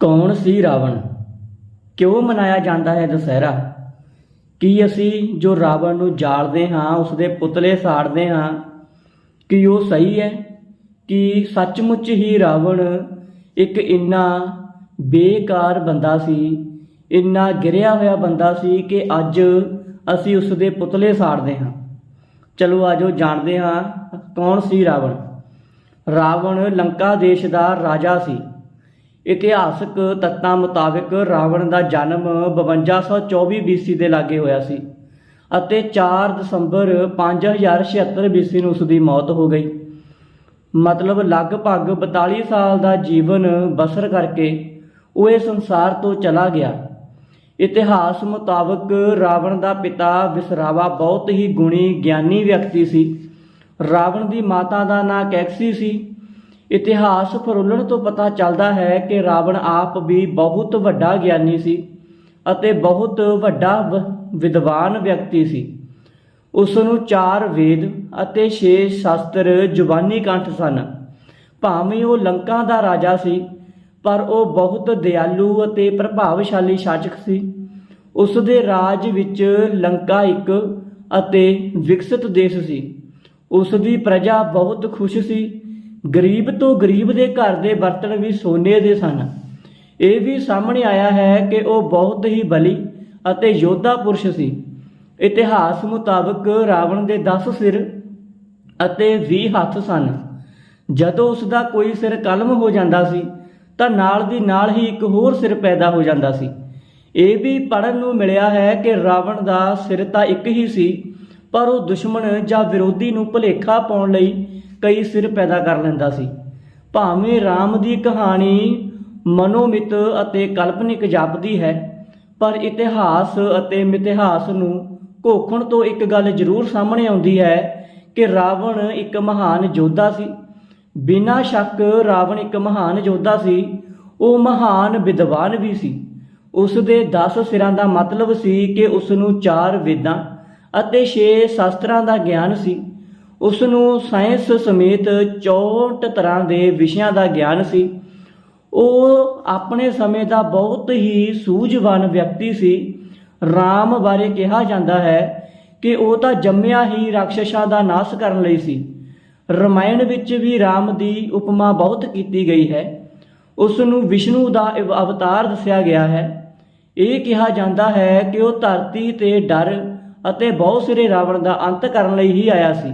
ਕੌਣ ਸੀ ਰਾਵਣ? ਕਿਉਂ ਮਨਾਇਆ ਜਾਂਦਾ ਹੈ ਦੁਸਹਿਰਾ? ਕੀ ਅਸੀਂ ਜੋ ਰਾਵਣ ਨੂੰ ਜਾਲਦੇ ਹਾਂ ਉਸ ਦੇ ਪੁਤਲੇ ਸਾੜਦੇ ਹਾਂ, ਕਿ ਉਹ ਸਹੀ ਹੈ? ਕਿ ਸੱਚਮੁੱਚ ਹੀ ਰਾਵਣ ਇੱਕ ਇੰਨਾ ਬੇਕਾਰ ਬੰਦਾ ਸੀ, ਇੰਨਾ ਗਿਰਿਆ ਹੋਇਆ ਬੰਦਾ ਸੀ ਕਿ ਅੱਜ ਅਸੀਂ ਉਸ ਦੇ ਪੁਤਲੇ ਸਾੜਦੇ ਹਾਂ? ਚਲੋ ਆਜੋ ਜਾਣਦੇ ਹਾਂ ਕੌਣ ਸੀ ਰਾਵਣ। ਰਾਵਣ ਲੰਕਾ ਦੇਸ਼ ਦਾ ਰਾਜਾ ਸੀ। ਇਤਿਹਾਸਕ ਤੱਤਾਂ ਮੁਤਾਬਕ ਰਾਵਣ ਦਾ ਜਨਮ 5224 BC ਦੇ ਲਾਗੇ ਹੋਇਆ ਸੀ ਅਤੇ 4 ਦਸੰਬਰ 5076 BC ਨੂੰ ਉਸ ਦੀ ਮੌਤ ਹੋ ਗਈ। ਮਤਲਬ ਲਗਭਗ 42 ਸਾਲ ਦਾ ਜੀਵਨ ਬਸਰ ਕਰਕੇ ਉਹ ਇਹ ਸੰਸਾਰ ਤੋਂ ਚਲਾ ਗਿਆ। ਇਤਿਹਾਸ ਮੁਤਾਬਕ ਰਾਵਣ ਦਾ ਪਿਤਾ ਵਿਸਰਾਵਾ ਬਹੁਤ ਹੀ ਗੁਣੀ ਗਿਆਨੀ ਵਿਅਕਤੀ ਸੀ। ਰਾਵਣ ਦੀ ਮਾਤਾ ਦਾ ਨਾਂ ਕੈਕਸੀ ਸੀ। ਇਤਿਹਾਸ ਫਰੋਲਣ ਤੋਂ ਪਤਾ ਚੱਲਦਾ ਹੈ ਕਿ ਰਾਵਣ ਆਪ ਵੀ ਬਹੁਤ ਵੱਡਾ ਗਿਆਨੀ ਸੀ ਅਤੇ ਬਹੁਤ ਵੱਡਾ ਵਿਦਵਾਨ ਵਿਅਕਤੀ ਸੀ। ਉਸ ਨੂੰ ਚਾਰ ਵੇਦ ਅਤੇ ਛੇ ਸ਼ਾਸਤਰ ਜ਼ੁਬਾਨੀ ਕੰਠ ਸਨ। ਭਾਵੇਂ ਉਹ ਲੰਕਾ ਦਾ ਰਾਜਾ ਸੀ, ਪਰ ਉਹ ਬਹੁਤ ਦਿਆਲੂ ਅਤੇ ਪ੍ਰਭਾਵਸ਼ਾਲੀ ਸ਼ਾਸਕ ਸੀ। ਉਸ ਦੇ ਰਾਜ ਵਿੱਚ ਲੰਕਾ ਇੱਕ ਅਤੇ ਵਿਕਸਿਤ ਦੇਸ਼ ਸੀ। ਉਸ ਦੀ ਪ੍ਰਜਾ ਬਹੁਤ ਖੁਸ਼ ਸੀ ਗਰੀਬ ਤੋਂ ਗਰੀਬ ਦੇ ਘਰ ਦੇ ਬਰਤਨ ਵੀ ਸੋਨੇ ਦੇ ਸਨ। ਇਹ ਵੀ ਸਾਹਮਣੇ ਆਇਆ ਹੈ ਕਿ ਉਹ ਬਹੁਤ ਹੀ ਬਲੀ ਅਤੇ ਯੋਧਾ ਪੁਰਸ਼ ਸੀ। ਇਤਿਹਾਸ ਮੁਤਾਬਕ ਰਾਵਣ ਦੇ 10 ਸਿਰ ਅਤੇ 20 ਹੱਥ ਸਨ। ਜਦੋਂ ਉਸ ਦਾ ਕੋਈ ਸਿਰ ਕਲਮ ਹੋ ਜਾਂਦਾ ਸੀ, ਤਾਂ ਨਾਲ ਦੀ ਨਾਲ ਹੀ ਇੱਕ ਹੋਰ ਸਿਰ ਪੈਦਾ ਹੋ ਜਾਂਦਾ ਸੀ। ਇਹ ਵੀ ਪੜਨ ਨੂੰ ਮਿਲਿਆ ਹੈ ਕਿ ਰਾਵਣ ਦਾ ਸਿਰ ਤਾਂ ਇੱਕ ਹੀ ਸੀ, ਪਰ ਉਹ ਦੁਸ਼ਮਣ ਜਾਂ ਵਿਰੋਧੀ ਨੂੰ ਭੁਲੇਖਾ ਪਾਉਣ ਲਈ ਕਈ ਸਿਰ ਪੈਦਾ ਕਰ ਲੈਂਦਾ ਸੀ। ਭਾਵੇਂ ਰਾਮ ਦੀ ਕਹਾਣੀ ਮਨੋਮਿਤ ਅਤੇ ਕਲਪਨਿਕ ਜਾਪਦੀ ਹੈ, ਪਰ ਇਤਿਹਾਸ ਅਤੇ ਮਿਥਿਹਾਸ ਨੂੰ ਘੋਖਣ ਤੋਂ ਇੱਕ ਗੱਲ ਜ਼ਰੂਰ ਸਾਹਮਣੇ ਆਉਂਦੀ ਹੈ ਕਿ ਰਾਵਣ ਇੱਕ ਮਹਾਨ ਯੋਧਾ ਸੀ। ਬਿਨਾਂ ਸ਼ੱਕ ਰਾਵਣ ਇੱਕ ਮਹਾਨ ਯੋਧਾ ਸੀ। ਉਹ ਮਹਾਨ ਵਿਦਵਾਨ ਵੀ ਸੀ। ਉਸ ਦੇ 10 ਸਿਰਾਂ ਦਾ ਮਤਲਬ ਸੀ ਕਿ ਉਸ ਨੂੰ 4 ਵੇਦਾਂ ਅਤੇ 6 ਸ਼ਾਸਤਰਾਂ ਦਾ ਗਿਆਨ ਸੀ। ਉਸ ਨੂੰ ਸਾਇੰਸ ਸਮੇਤ 64 ਤਰ੍ਹਾਂ ਦੇ ਵਿਸ਼ਿਆਂ ਦਾ ਗਿਆਨ ਸੀ। ਉਹ ਆਪਣੇ ਸਮੇਂ ਦਾ ਬਹੁਤ ਹੀ ਸੂਝਵਾਨ ਵਿਅਕਤੀ ਸੀ। ਰਾਮ ਬਾਰੇ ਕਿਹਾ ਜਾਂਦਾ ਹੈ ਕਿ ਉਹ ਤਾਂ ਜੰਮਿਆ ਹੀ ਰਾਖਸ਼ਾਂ ਦਾ ਨਾਸ਼ ਕਰਨ ਲਈ ਸੀ। ਰਮਾਇਣ ਵਿੱਚ ਵੀ ਰਾਮ ਦੀ ਉਪਮਾ ਬਹੁਤ ਕੀਤੀ ਗਈ ਹੈ। ਉਸ ਨੂੰ ਵਿਸ਼ਨੂੰ ਦਾ ਇਵ- ਅਵਤਾਰ ਦੱਸਿਆ ਗਿਆ ਹੈ। ਇਹ ਕਿਹਾ ਜਾਂਦਾ ਹੈ ਕਿ ਉਹ ਧਰਤੀ ਤੇ ਡਰ ਅਤੇ ਬਹੁਤ ਸਿਰੇ ਰਾਵਣ ਦਾ ਅੰਤ ਕਰਨ ਲਈ ਹੀ ਆਇਆ ਸੀ।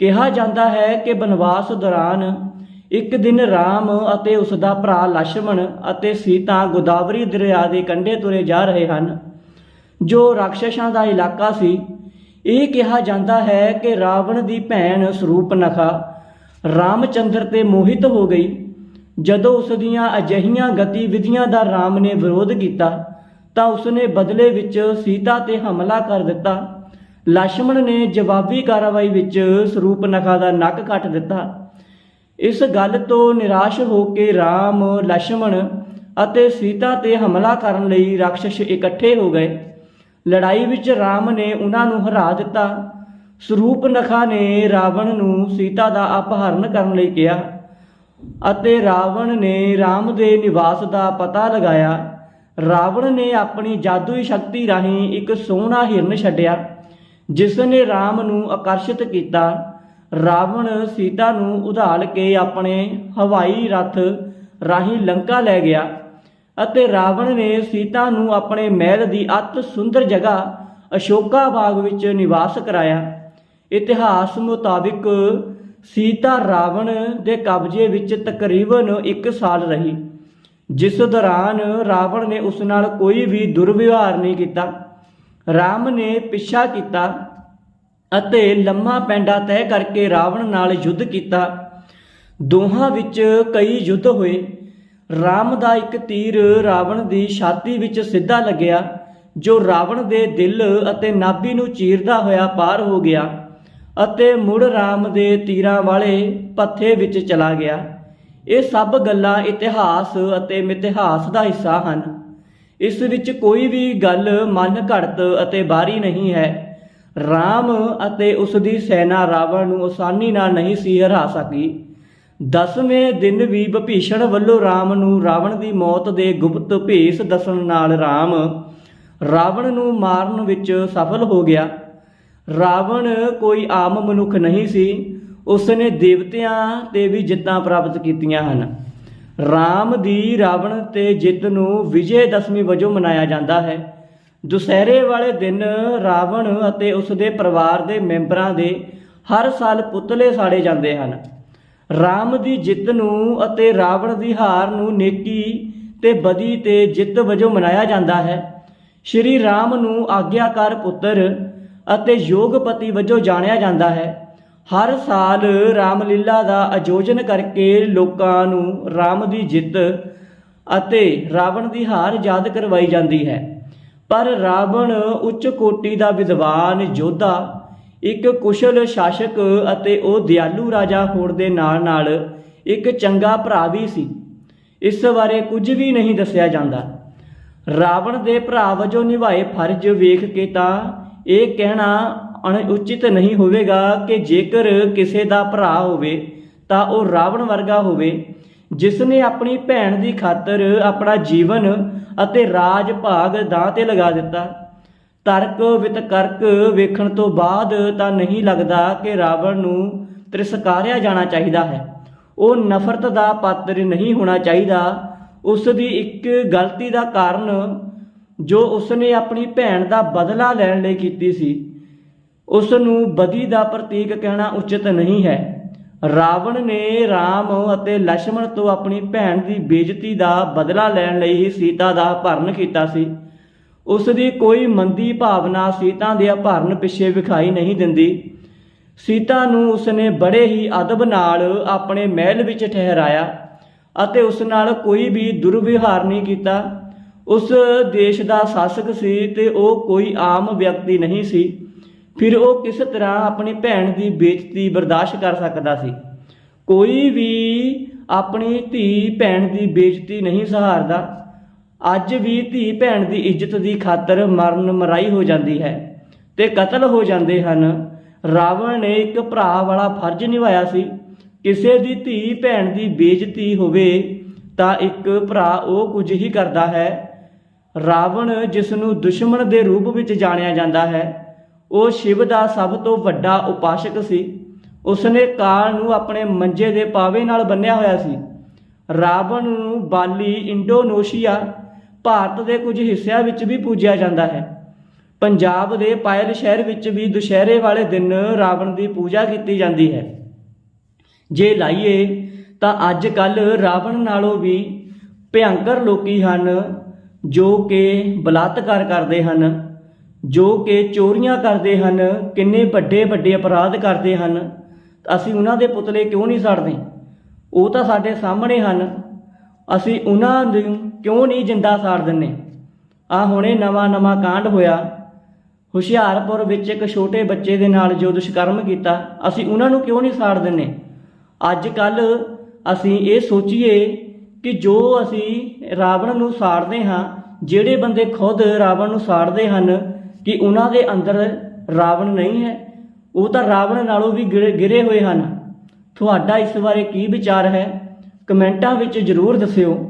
ਕਿਹਾ ਜਾਂਦਾ ਹੈ ਕਿ ਬਨਵਾਸ ਦੌਰਾਨ ਇੱਕ ਦਿਨ ਰਾਮ ਅਤੇ ਉਸ ਦਾ ਭਰਾ ਲక్ష్మణ ਅਤੇ ਸੀਤਾ ਗੋਦਾਵਰੀ ਦਰਿਆ ਦੇ ਕੰਢੇ ਤੁਰੇ ਜਾ ਰਹੇ ਹਨ। ਜੋ ਰਾਖਸ਼ਾਂ ਦਾ ਇਲਾਕਾ ਸੀ, ਇਹ ਕਿਹਾ ਜਾਂਦਾ ਹੈ ਕਿ ਰਾਵਣ ਦੀ ਭੈਣ ਸਰੂਪਨਖਾ ਰਾਮਚੰਦਰ ਤੇ ਮੋਹਿਤ ਹੋ ਗਈ। ਜਦੋਂ ਉਸ ਦੀਆਂ ਅਜਹੀਆਂ ਗਤੀਵਿਧੀਆਂ ਦਾ ਰਾਮ ਨੇ ਵਿਰੋਧ ਕੀਤਾ, ਤਾਂ ਉਸ ਨੇ ਬਦਲੇ ਵਿੱਚ ਸੀਤਾ ਤੇ ਹਮਲਾ ਕਰ ਦਿੱਤਾ। ਲక్ష్మణ ਨੇ ਜਵਾਬੀ ਕਾਰਵਾਈ ਵਿੱਚ ਸਰੂਪਨਖਾ ਦਾ ਨੱਕ ਕੱਟ ਦਿੱਤਾ। ਇਸ ਗੱਲ ਤੋਂ ਨਿਰਾਸ਼ ਹੋ ਕੇ ਰਾਮ ਲక్ష్మణ ਅਤੇ ਸੀਤਾ ਤੇ ਹਮਲਾ ਕਰਨ ਲਈ ਰਾਖਸ਼ ਇਕੱਠੇ ਹੋ ਗਏ। ਲੜਾਈ ਵਿੱਚ ਰਾਮ ਨੇ ਉਹਨਾਂ ਨੂੰ ਹਰਾ ਦਿੱਤਾ। ਸਰੂਪਨਖਾ ਨੇ ਰਾਵਣ ਨੂੰ ਸੀਤਾ ਦਾ ਅਪਹਰਨ ਕਰਨ ਲਈ ਕਿਹਾ ਅਤੇ ਰਾਵਣ ਨੇ ਰਾਮ ਦੇ ਨਿਵਾਸ ਦਾ ਪਤਾ ਲਗਾਇਆ। ਰਾਵਣ ਨੇ ਆਪਣੀ ਜਾਦੂਈ ਸ਼ਕਤੀ ਰਾਹੀਂ ਇੱਕ ਸੋਹਣਾ ਹਿਰਨ ਛੱਡਿਆ। ਜਿਸ ਨੇ ਰਾਮ ਨੂੰ ਆਕਰਸ਼ਿਤ ਕੀਤਾ, ਰਾਵਣ ਸੀਤਾ ਨੂੰ ਉਧਾਲ ਕੇ ਆਪਣੇ ਹਵਾਈ ਰੱਥ ਰਾਹੀਂ ਲੰਕਾ ਲੈ ਗਿਆ ਅਤੇ ਰਾਵਣ ਨੇ ਸੀਤਾ ਨੂੰ ਆਪਣੇ ਮਹਿਲ ਦੀ ਅਤ ਸੁੰਦਰ ਜਗ੍ਹਾ ਅਸ਼ੋਕਾ ਬਾਗ ਵਿੱਚ ਨਿਵਾਸ ਕਰਾਇਆ। ਇਤਿਹਾਸ ਮੁਤਾਬਿਕ ਸੀਤਾ ਰਾਵਣ ਦੇ ਕਬਜ਼ੇ ਵਿੱਚ ਤਕਰੀਬਨ 1 ਸਾਲ ਰਹੀ, ਜਿਸ ਦੌਰਾਨ ਰਾਵਣ ਨੇ ਉਸ ਨਾਲ ਕੋਈ ਵੀ ਦੁਰਵਿਵਹਾਰ ਨਹੀਂ ਕੀਤਾ। ਰਾਮ ਨੇ ਪਿੱਛਾ ਕੀਤਾ ਅਤੇ ਲੰਮਾ ਪੈਂਡਾ ਤੈਅ ਕਰਕੇ ਰਾਵਣ ਨਾਲ ਯੁੱਧ ਕੀਤਾ। ਦੋਹਾਂ ਵਿੱਚ ਕਈ ਯੁੱਧ ਹੋਏ। ਰਾਮ ਦਾ ਇੱਕ ਤੀਰ ਰਾਵਣ ਦੀ ਛਾਤੀ ਵਿੱਚ ਸਿੱਧਾ ਲੱਗਿਆ, ਜੋ ਰਾਵਣ ਦੇ ਦਿਲ ਅਤੇ ਨਾਭੀ ਨੂੰ ਚੀਰਦਾ ਹੋਇਆ ਪਾਰ ਹੋ ਗਿਆ ਅਤੇ ਮੁੜ ਰਾਮ ਦੇ ਤੀਰਾਂ ਵਾਲੇ ਪੱਥੇ ਵਿੱਚ ਚਲਾ ਗਿਆ। ਇਹ ਸਭ ਗੱਲਾਂ ਇਤਿਹਾਸ ਅਤੇ ਮਿਥਿਹਾਸ ਦਾ ਹਿੱਸਾ ਹਨ। ਇਸ ਵਿੱਚ ਕੋਈ ਵੀ ਗੱਲ ਮਨ ਘੜਤ ਅਤੇ ਬਾਹਰੀ ਨਹੀਂ ਹੈ। ਰਾਮ ਅਤੇ ਉਸ ਦੀ ਸੈਨਾ ਰਾਵਣ ਨੂੰ ਆਸਾਨੀ ਨਾਲ ਨਹੀਂ ਸੀ ਹਰਾ ਸਕੀ। ਦਸਵੇਂ ਦਿਨ ਵੀ ਵਿਭੀਸ਼ਣ ਵੱਲੋਂ ਰਾਮ ਨੂੰ ਰਾਵਣ ਦੀ ਮੌਤ ਦੇ ਗੁਪਤ ਭੇਸ ਦੱਸਣ ਨਾਲ ਰਾਮ ਰਾਵਣ ਨੂੰ ਮਾਰਨ ਵਿੱਚ ਸਫਲ ਹੋ ਗਿਆ। ਰਾਵਣ ਕੋਈ ਆਮ ਮਨੁੱਖ ਨਹੀਂ ਸੀ। ਉਸਨੇ ਦੇਵਤਿਆਂ ਤੇ ਵੀ ਜਿੱਤਾਂ ਪ੍ਰਾਪਤ ਕੀਤੀਆਂ ਹਨ। ਰਾਮ ਦੀ ਰਾਵਣ ਤੇ ਜਿੱਤ ਨੂੰ ਵਿਜੇ ਦਸ਼ਮੀ ਵਜੋਂ ਮਨਾਇਆ ਜਾਂਦਾ ਹੈ। ਦੁਸਹਿਰੇ ਵਾਲੇ ਦਿਨ ਰਾਵਣ ਅਤੇ ਉਸ ਦੇ ਪਰਿਵਾਰ ਦੇ ਮੈਂਬਰਾਂ ਦੇ ਹਰ ਸਾਲ ਪੁਤਲੇ ਸਾੜੇ ਜਾਂਦੇ ਹਨ। ਰਾਮ ਦੀ ਜਿੱਤ ਨੂੰ ਅਤੇ ਰਾਵਣ ਦੀ ਹਾਰ ਨੂੰ ਨੇਕੀ ਤੇ ਬਦੀ ਤੇ ਜਿੱਤ ਵਜੋਂ ਮਨਾਇਆ ਜਾਂਦਾ ਹੈ। ਸ਼੍ਰੀ ਰਾਮ ਨੂੰ ਆਗਿਆਕਾਰ ਪੁੱਤਰ ਅਤੇ ਯੋਗਪਤੀ ਵਜੋਂ ਜਾਣਿਆ ਜਾਂਦਾ ਹੈ। ਹਰ ਸਾਲ ਰਾਮਲੀਲਾ ਦਾ ਆਯੋਜਨ ਕਰਕੇ ਲੋਕਾਂ ਨੂੰ ਰਾਮ ਦੀ ਜਿੱਤ ਅਤੇ ਰਾਵਣ ਦੀ ਹਾਰ ਯਾਦ ਕਰਵਾਈ ਜਾਂਦੀ ਹੈ। ਪਰ ਰਾਵਣ ਉੱਚ ਕੋਟੀ ਦਾ ਵਿਦਵਾਨ, ਯੋਧਾ, ਇੱਕ ਕੁਸ਼ਲ ਸ਼ਾਸਕ ਅਤੇ ਉਹ ਦਿਆਲੂ ਰਾਜਾ ਹੋਣ ਦੇ ਨਾਲ-ਨਾਲ ਇੱਕ ਚੰਗਾ ਭਰਾ ਵੀ ਸੀ। ਇਸ ਬਾਰੇ ਕੁਝ ਵੀ ਨਹੀਂ ਦੱਸਿਆ ਜਾਂਦਾ। ਰਾਵਣ ਦੇ ਭਰਾ ਵਜੋਂ ਨਿਭਾਏ ਫਰਜ਼ ਵੇਖ ਕੇ ਤਾਂ ਇਹ ਕਹਿਣਾ ਅਣਉਚਿਤ ਨਹੀਂ ਹੋਵੇਗਾ ਕਿ ਜੇਕਰ ਕਿਸੇ ਦਾ ਭਰਾ ਹੋਵੇ, ਤਾਂ ਉਹ ਰਾਵਣ ਵਰਗਾ ਹੋਵੇ ਜਿਸ ਨੇ ਆਪਣੀ ਭੈਣ ਦੀ ਖਾਤਰ ਆਪਣਾ ਜੀਵਨ ਅਤੇ ਰਾਜ ਭਾਗ ਦਾਅ ਤੇ ਲਗਾ ਦਿੱਤਾ। ਤਰਕ ਵਿਤਕਰਕ ਵੇਖਣ ਤੋਂ ਬਾਅਦ ਤਾਂ ਨਹੀਂ ਲੱਗਦਾ ਕਿ ਰਾਵਣ ਨੂੰ ਤ੍ਰਿਸਕਾਰਿਆ ਜਾਣਾ ਚਾਹੀਦਾ ਹੈ। ਉਹ ਨਫ਼ਰਤ ਦਾ ਪਾਤਰ ਨਹੀਂ ਹੋਣਾ ਚਾਹੀਦਾ। ਉਸ ਦੀ ਇੱਕ ਗਲਤੀ ਦਾ ਕਾਰਨ ਜੋ ਉਸਨੇ ਆਪਣੀ ਭੈਣ ਦਾ ਬਦਲਾ ਲੈਣ ਲਈ ਕੀਤੀ ਸੀ ਉਸ ਨੂੰ ਬਦੀ ਦਾ ਪ੍ਰਤੀਕ ਕਹਿਣਾ ਉਚਿਤ ਨਹੀਂ ਹੈ। ਰਾਵਣ ਨੇ ਰਾਮ ਅਤੇ ਲక్ష్మణ ਤੋਂ ਆਪਣੀ ਭੈਣ ਦੀ ਬੇਇੱਜ਼ਤੀ ਦਾ ਬਦਲਾ ਲੈਣ ਲਈ ਹੀ ਸੀਤਾ ਦਾ ਭਰਨ ਕੀਤਾ ਸੀ। ਉਸ ਦੀ ਕੋਈ ਮੰਦੀ ਭਾਵਨਾ ਸੀਤਾ ਦੇ ਅਭਰਨ ਪਿੱਛੇ ਵਿਖਾਈ ਨਹੀਂ ਦਿੰਦੀ। ਸੀਤਾ ਨੂੰ ਉਸਨੇ ਬੜੇ ਹੀ ਅਦਬ ਨਾਲ ਆਪਣੇ ਮਹਿਲ ਵਿੱਚ ਠਹਿਰਾਇਆ ਅਤੇ ਉਸ ਨਾਲ ਕੋਈ ਵੀ ਦੁਰਵਿਹਾਰ ਨਹੀਂ ਕੀਤਾ। ਉਸ ਦੇਸ਼ ਦਾ ਸ਼ਾਸਕ ਸੀ ਤੇ ਉਹ ਕੋਈ ਆਮ ਵਿਅਕਤੀ ਨਹੀਂ ਸੀ। ਫਿਰ ਉਹ ਕਿਸ ਤਰ੍ਹਾਂ ਆਪਣੀ ਭੈਣ ਦੀ ਬੇਇੱਜ਼ਤੀ ਬਰਦਾਸ਼ਤ ਕਰ ਸਕਦਾ ਸੀ? ਕੋਈ ਵੀ ਆਪਣੀ ਧੀ ਭੈਣ ਦੀ ਬੇਇੱਜ਼ਤੀ ਨਹੀਂ ਸਹਾਰਦਾ। ਅੱਜ ਵੀ ਧੀ ਭੈਣ ਦੀ ਇੱਜ਼ਤ ਦੀ ਖਾਤਰ ਮਰਨ ਮਰਾਈ ਹੋ ਜਾਂਦੀ ਹੈ ਤੇ ਕਤਲ ਹੋ ਜਾਂਦੇ ਹਨ। ਰਾਵਣ ਨੇ ਇੱਕ ਭਰਾ ਵਾਲਾ ਫਰਜ਼ ਨਿਭਾਇਆ ਸੀ। ਕਿਸੇ ਦੀ ਧੀ ਭੈਣ ਦੀ ਬੇਇੱਜ਼ਤੀ ਹੋਵੇ ਤਾਂ ਇੱਕ ਭਰਾ ਉਹ ਕੁਝ ਹੀ ਕਰਦਾ ਹੈ। ਰਾਵਣ ਜਿਸ ਨੂੰ ਦੁਸ਼ਮਣ ਦੇ ਰੂਪ ਵਿੱਚ ਜਾਣਿਆ ਜਾਂਦਾ ਹੈ ਉਹ ਸ਼ਿਵ ਦਾ ਸਭ ਤੋਂ ਵੱਡਾ ਉਪਾਸ਼ਕ ਸੀ। ਉਸਨੇ ਕਾਲ ਨੂੰ ਆਪਣੇ ਮੰਜੇ ਦੇ ਪਾਵੇ ਨਾਲ ਬੰਨਿਆ ਹੋਇਆ ਸੀ। ਰਾਵਣ ਨੂੰ ਬਾਲੀ ਇੰਡੋਨੇਸ਼ੀਆ, ਭਾਰਤ ਦੇ ਕੁਝ ਹਿੱਸਿਆਂ ਵਿੱਚ ਵੀ ਪੂਜਿਆ ਜਾਂਦਾ ਹੈ। ਪੰਜਾਬ ਦੇ ਪਾਇਲ ਸ਼ਹਿਰ ਵਿੱਚ ਵੀ ਦੁਸ਼ਹਿਰੇ ਵਾਲੇ ਦਿਨ ਰਾਵਣ ਦੀ ਪੂਜਾ ਕੀਤੀ ਜਾਂਦੀ ਹੈ। ਜੇ ਲਾਈਏ ਤਾਂ ਅੱਜ ਕੱਲ ਰਾਵਣ ਨਾਲੋਂ ਵੀ ਭਿਅੰਕਰ ਲੋਕੀ ਹਨ, ਜੋ ਕਿ ਬਲਾਤਕਾਰ ਕਰਦੇ ਹਨ। ਜੋ ਕਿ ਚੋਰੀਆਂ ਕਰਦੇ ਹਨ, ਕਿੰਨੇ ਵੱਡੇ ਵੱਡੇ ਅਪਰਾਧ ਕਰਦੇ ਹਨ, ਅਸੀਂ ਉਹਨਾਂ ਦੇ ਪੁਤਲੇ ਕਿਉਂ ਨਹੀਂ ਸਾੜਦੇ? ਉਹ ਤਾਂ ਸਾਡੇ ਸਾਹਮਣੇ ਹਨ। ਅਸੀਂ ਉਹਨਾਂ ਨੂੰ ਕਿਉਂ ਨਹੀਂ ਜਿੰਦਾ ਸਾੜ ਦਿੰਨੇ ਆ ਹੁਣੇ ਨਵਾਂ ਨਵਾਂ ਕਾਂਡ ਹੋਇਆ। ਹੁਸ਼ਿਆਰਪੁਰ ਵਿੱਚ ਇੱਕ ਛੋਟੇ ਬੱਚੇ ਦੇ ਨਾਲ ਜੋ ਦੁਸ਼ਕਰਮ ਕੀਤਾ, ਅਸੀਂ ਉਹਨਾਂ ਨੂੰ ਕਿਉਂ ਨਹੀਂ ਸਾੜ ਦਿੰਨੇ ਅੱਜ ਕੱਲ ਅਸੀਂ ਇਹ ਸੋਚੀਏ ਕਿ ਜੋ ਅਸੀਂ ਰਾਵਣ ਨੂੰ ਸਾੜਦੇ ਹਾਂ, ਜਿਹੜੇ ਬੰਦੇ ਖੁਦ ਰਾਵਣ ਨੂੰ ਸਾੜਦੇ ਹਨ ਕਿ ਉਹਨਾਂ ਦੇ ਅੰਦਰ ਰਾਵਣ ਨਹੀਂ ਹੈ, ਉਹ ਤਾਂ ਰਾਵਣ ਨਾਲੋਂ ਵੀ ਗਿਰੇ ਗਿਰੇ ਹੋਏ ਹਨ। ਤੁਹਾਡਾ ਇਸ ਬਾਰੇ ਕੀ ਵਿਚਾਰ ਹੈ? ਕਮੈਂਟਾਂ ਵਿੱਚ ਜ਼ਰੂਰ ਦੱਸਿਓ।